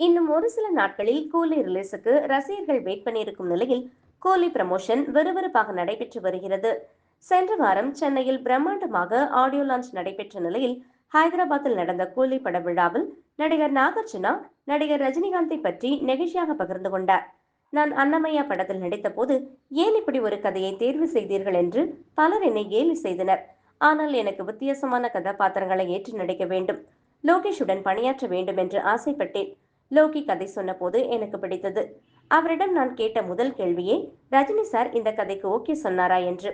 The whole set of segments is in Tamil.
இன்னும் ஒரு சில நாட்களில் கூலி ரிலீஸுக்கு ரசிகர்கள் வெயிட் பண்ணியிருக்கும் நிலையில் கூலி ப்ரமோஷன் விறுவிறுப்பாக நடைபெற்று வருகிறது. சென்ற வாரம் சென்னையில் பிரம்மாண்டமாக ஆடியோ லான்ச் நடைபெற்ற நிலையில் ஹைதராபாத்தில் நடந்த கூலி பட விழாவில் நடிகர் நாகார்ஜுனா நடிகர் ரஜினிகாந்தை பற்றி நெகிழ்ச்சியாக பகிர்ந்து கொண்டார். நான் அன்னமையா படத்தில் நடித்த போது ஏன் இப்படி ஒரு கதையை தேர்வு செய்தீர்கள் என்று பலர் என்னை கேலி செய்தனர். ஆனால் எனக்கு வித்தியாசமான கதாபாத்திரங்களை ஏற்று நடிக்க வேண்டும். லோகேஷுடன் பணியாற்ற வேண்டும் என்று ஆசைப்பட்டேன். லோகி கதை சொன்னபோது எனக்கு பிடித்தது. அவரிடம் நான் கேட்ட முதல் கேள்வியே ரஜினி சார் இந்த கதைக்கு ஓகே சொன்னாரா என்று.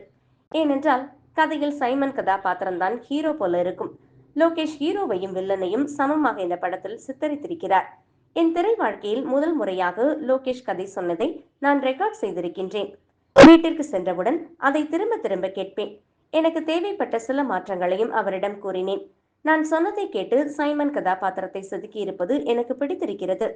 ஏனென்றால் கதையில் சைமன் கதாபாத்திரம்தான் ஹீரோ போல இருக்கும். லோகேஷ் ஹீரோவையும் வில்லனையும் சமமாக இந்த படத்தில் சித்தரித்திருக்கிறார். என் திரை வாழ்க்கையில் முதல் முறையாக லோகேஷ் கதை சொன்னதை நான் ரெக்கார்ட் செய்திருக்கின்றேன். வீட்டிற்கு சென்றவுடன் அதை திரும்ப திரும்ப கேட்பேன். எனக்கு தேவைப்பட்ட சில மாற்றங்களையும் அவரிடம் கூறினேன். நான் சொன்னதை கேட்டு சைமன் கதாபாத்திரத்தை செதுக்கி இருப்பது எனக்கு பிடித்திருக்கிறது.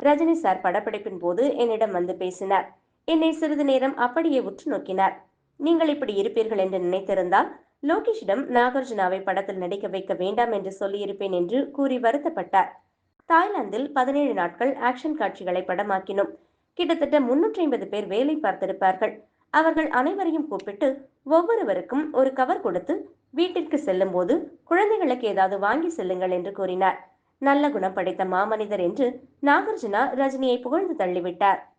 ரஜினி சார் படப்பிடிப்பின் போது என்னிடம் வந்து பேசினார். என்னை சிறிது நேரம் அப்படியே உற்று நோக்கினார். நீங்கள் இப்படி இருப்பீர்கள் என்று நினைத்திருந்தால் லோகேஷிடம் நாகார்ஜுனாவை படத்தில் நடிக்க வைக்க வேண்டாம் என்று சொல்லியிருப்பேன் என்று கூறி வருத்தப்பட்டார். தாய்லாந்தில் பதினேழு நாட்கள் ஆக்ஷன் காட்சிகளை படமாக்கினோம். கிட்டத்தட்ட முன்னூற்றி ஐம்பது பேர் வேலை பார்த்திருப்பார்கள். அவர்கள் அனைவரையும் கூப்பிட்டு ஒவ்வொருவருக்கும் ஒரு கவர் கொடுத்து வீட்டிற்கு செல்லும்போது குழந்தைகளுக்கு ஏதாவது வாங்கி செல்லுங்கள் என்று கூறினார். நல்ல குணம் படைத்த மாமனிதர் என்று நாகார்ஜுனா ரஜினியை புகழ்ந்து தள்ளிவிட்டார்.